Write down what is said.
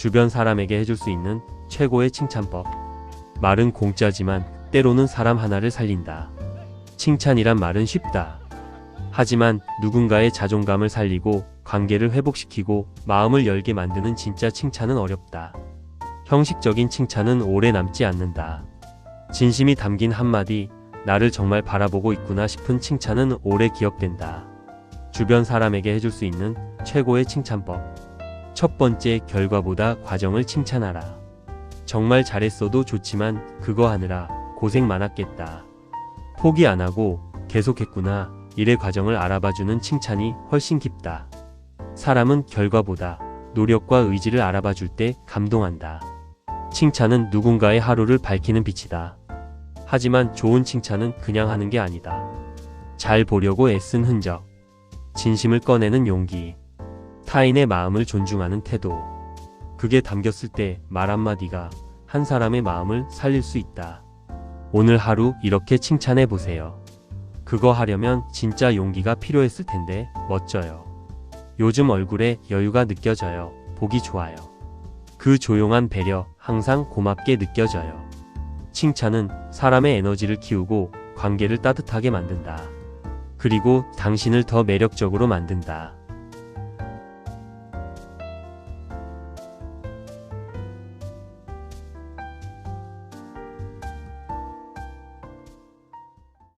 주변 사람에게 해줄 수 있는 최고의 칭찬법. 말은 공짜지만 때로는 사람 하나를 살린다. 칭찬이란 말은 쉽다. 하지만 누군가의 자존감을 살리고 관계를 회복시키고 마음을 열게 만드는 진짜 칭찬은 어렵다. 형식적인 칭찬은 오래 남지 않는다. 진심이 담긴 한마디, 나를 정말 바라보고 있구나 싶은 칭찬은 오래 기억된다. 주변 사람에게 해줄 수 있는 최고의 칭찬법. 첫 번째, 결과보다 과정을 칭찬하라. 정말 잘했어도 좋지만 그거 하느라 고생 많았겠다. 포기 안 하고 계속했구나. 일의 과정을 알아봐주는 칭찬이 훨씬 깊다. 사람은 결과보다 노력과 의지를 알아봐 줄 때 감동한다. 칭찬은 누군가의 하루를 밝히는 빛이다. 하지만 좋은 칭찬은 그냥 하는 게 아니다. 잘 보려고 애쓴 흔적, 진심을 꺼내는 용기, 타인의 마음을 존중하는 태도. 그게 담겼을 때 말 한마디가 한 사람의 마음을 살릴 수 있다. 오늘 하루 이렇게 칭찬해 보세요. 그거 하려면 진짜 용기가 필요했을 텐데 멋져요. 요즘 얼굴에 여유가 느껴져요. 보기 좋아요. 그 조용한 배려 항상 고맙게 느껴져요. 칭찬은 사람의 에너지를 키우고 관계를 따뜻하게 만든다. 그리고 당신을 더 매력적으로 만든다.